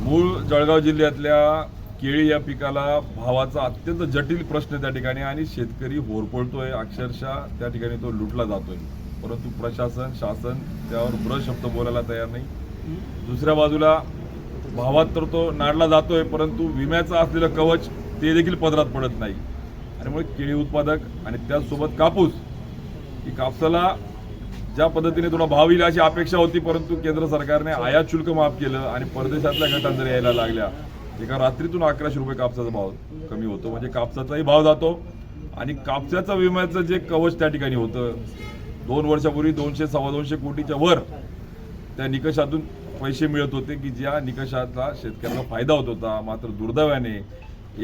मूळ जळगाव जिल्ह्यातल्या केळी या पिकाला भावाचा अत्यंत जटिल प्रश्न त्या ठिकाणी आणि शेतकरी होरपळतोय. अक्षरशः त्या ठिकाणी तो लुटला जातोय. परंतु प्रशासन शासन त्यावर ब्र शब्द बोलायला तयार नाही. दुसऱ्या बाजूला भावात तर तो नाडला जातोय परंतु विम्याचं असलेलं कवच ते देखील पदरात पडत नाही. आणि मग केळी उत्पादक आणि त्याचसोबत कापूस. की कापसाला ज्या पद्धतीने थोडा भाव येईल अशी अपेक्षा होती परंतु केंद्र सरकारने आयात शुल्क माफ केलं आणि परदेशातल्या गटात जर यायला लागल्या. एका रात्रीतून अकराशे रुपये कापसाचा भाव कमी होतो. म्हणजे कापसाचाही भाव जातो आणि कापसाचं विम्याचं जे कवच त्या ठिकाणी होतं दोन वर्षापूर्वी दोनशे सव्वा दोनशे कोटीच्या वर त्या निकषातून पैसे मिळत होते की ज्या निकषाचा शेतकऱ्यांना फायदा होत होता. मात्र दुर्दैवाने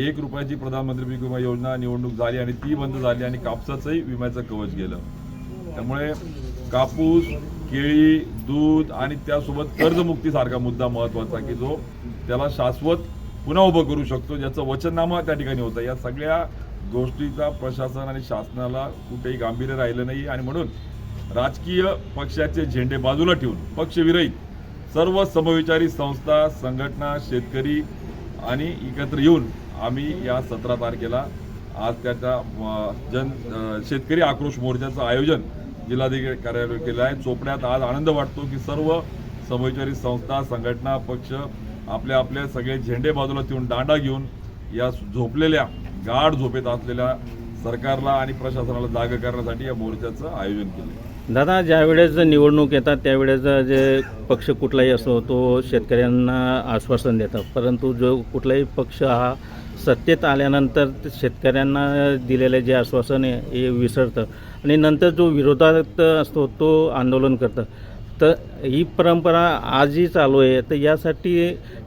एक रुपयाची प्रधानमंत्री पीक विमा योजना निवडणूक झाली आणि ती बंद झाली आणि कापसाचंही विम्याचं कवच गेलं. त्यामुळे कापूस केळी दूध आणि त्यासोबत कर्जमुक्तीसारखा मुद्दा महत्त्वाचा की जो त्याला शाश्वत पुन्हा उभं करू शकतो ज्याचं वचननामा त्या ठिकाणी होतं. या सगळ्या गोष्टीचा प्रशासन आणि शासनाला कुठेही गांभीर्य राहिलं नाही आणि म्हणून राजकीय पक्षाचे झेंडे बाजूला ठेवून पक्षविरहित सर्व समविचारी संस्था संघटना शेतकरी आणि एकत्र येऊन आम्ही या सतरा तारखेला आज त्याचा जन शेतकरी आक्रोश मोर्चाचं आयोजन जिल्हाधिकारी कार्यालय केलं आहे चोपड्यात आज आनंद वाटतो की सर्व समविचारी संस्था संघटना पक्ष आपल्या आपले सगळे झेंडे बाजूला ठेवून दांडा घेऊन या झोपलेल्या गाढ झोपेत असलेल्या सरकारला आणि प्रशासनाला जाग करण्यासाठी या मोर्चाचं आयोजन केलं. दादा ज्यावेळेस निवडणूक येतात त्यावेळेस जे पक्ष कुठलाही असो तो शेतकऱ्यांना आश्वासन देतात. परंतु जो कुठलाही पक्ष हा सत्तेत आल्यानंतर ते शेतकऱ्यांना दिलेले जे आश्वासन आहे हे विसरतं. आणि नंतर जो विरोधात असतो तो आंदोलन करतं तर ही परंपरा आजही चालू आहे. तर यासाठी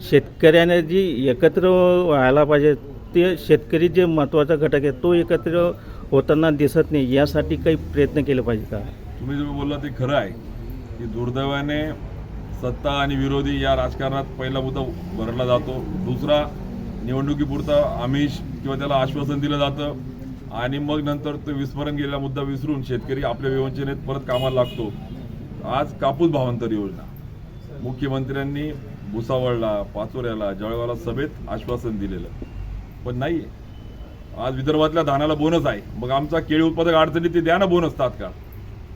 शेतकऱ्याने जी एकत्र व्हायला पाहिजे ते शेतकरी जे महत्त्वाचा घटक आहे तो एकत्र होताना दिसत नाही. यासाठी काही प्रयत्न केले पाहिजे का? तुम्ही जो बोलला ते खरं आहे की दुर्दैवाने सत्ता आणि विरोधी या राजकारणात पहिला मुद्दा भरला जातो. दुसरा निवडणुकीपुरता आमिष किंवा त्याला आश्वासन दिलं जातं. आणि मग नंतर ते विस्मरण गेलेला मुद्दा विसरून शेतकरी आपल्या विवंचनेत परत कामाला लागतो. आज कापूस भावांतर योजना. मुख्यमंत्र्यांनी भुसावळला पाचोऱ्याला जळगावला सभेत आश्वासन दिलेलं. पण नाही आज विदर्भातल्या धानाला बोनस आहे. मग आमचा केळी उत्पादक अडचणीत ते द्या ना बोनस तात्काळ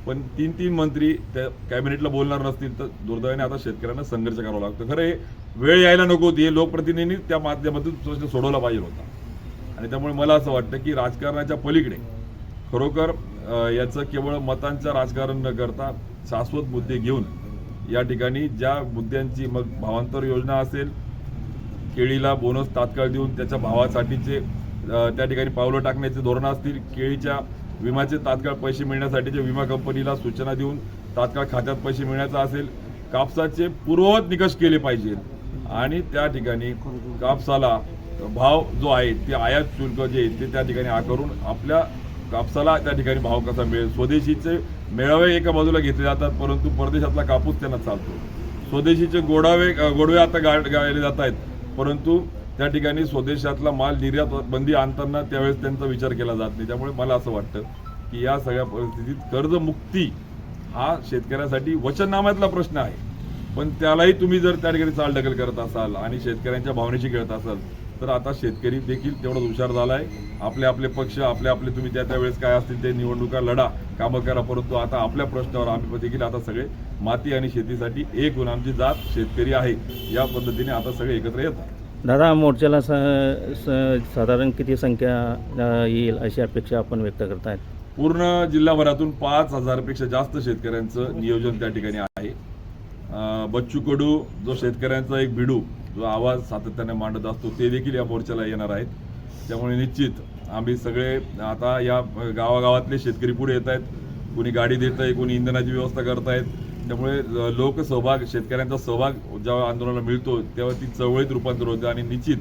पण तीन तीन मंत्री त्या कॅबिनेटला बोलणार नसतील तर दुर्दैवाने आता शेतकऱ्यांना संघर्ष करावा लागतो. खरं हे वेळ यायला नको. होती हे लोकप्रतिनिधींनी त्या माध्यमातून प्रश्न सोडवला पाहिजे होता. आणि त्यामुळे मला असं वाटतं की राजकारणाच्या पलीकडे खरोखर याचं केवळ मतांचं राजकारण न करता शाश्वत मुद्दे घेऊन या ठिकाणी ज्या मुद्द्यांची मग भावांतर योजना असेल केळीला बोनस तात्काळ देऊन त्याच्या भावासाठीचे त्या ठिकाणी पावलं टाकण्याचे धोरणं असतील केळीच्या विम्याचे तात्काळ पैसे मिळण्यासाठीचे विमा कंपनीला सूचना देऊन तात्काळ खात्यात पैसे मिळण्याचा असेल कापसाचे पूर्ववत निकष केले पाहिजेत. आणि त्या ठिकाणी कापसाला भाव जो आहे ते आयात शुल्क जे आहे ते त्या ठिकाणी आकारून आपल्या कापसाला त्या ठिकाणी भाव कसा मिळेल? स्वदेशीचे मेळावे एका बाजूला घेतले जातात परंतु परदेशातला कापूस त्यांना चालतो. स्वदेशीचे गोडावे गोडवे आता गा गायले जात आहेत परंतु त्या ठिकाणी स्वदेशातला माल निर्यात बंदी आणताना त्यावेळेस त्यांचा विचार केला जात नाही. त्यामुळे मला असं वाटतं की या सगळ्या परिस्थितीत कर्जमुक्ती हा शेतकऱ्यासाठी वचननाम्यातला प्रश्न आहे. पण त्यालाही तुम्ही जर त्या ठिकाणी चालढकल करत असाल आणि शेतकऱ्यांच्या भावनेशी खेळत असाल तर आता शेतकरी देखील तेवढाच हुशार झाला आहे आपले आपले पक्ष आपले आपले तुम्ही त्या त्यावेळेस काय असतील ते निवडणुका लढा कामं करा. परंतु आता आपल्या प्रश्नावर आम्ही देखील आता सगळे माती आणि शेतीसाठी एक होऊन आमची जात शेतकरी आहे. या पद्धतीने आता सगळे एकत्र येतात दादा मोर्चाला स स- साधारण किती संख्या येईल अशी अपेक्षा आपण व्यक्त करतायत? पूर्ण जिल्हाभरातून पाच हजारपेक्षा जास्त शेतकऱ्यांचं नियोजन त्या ठिकाणी आहे. बच्चू कडू जो शेतकऱ्यांचा एक भिडू जो आवाज सातत्याने मांडत असतो ते देखील या मोर्चाला येणार आहेत. त्यामुळे निश्चित आम्ही सगळे आता या गावागावातले शेतकरी पुढे येत आहेत. कोणी गाडी देत आहे कोणी इंधनाची व्यवस्था करतायत त्यामुळे लोकसहभाग शेतकऱ्यांचा सहभाग जेव्हा आंदोलनाला मिळतो तेव्हा ती चळवळीत रूपांतर होते. आणि निश्चित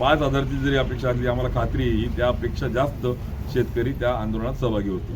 पाच हजारची जरी अपेक्षा असली आम्हाला खात्री आहे, ही त्यापेक्षा जास्त शेतकरी त्या आंदोलनात सहभागी होते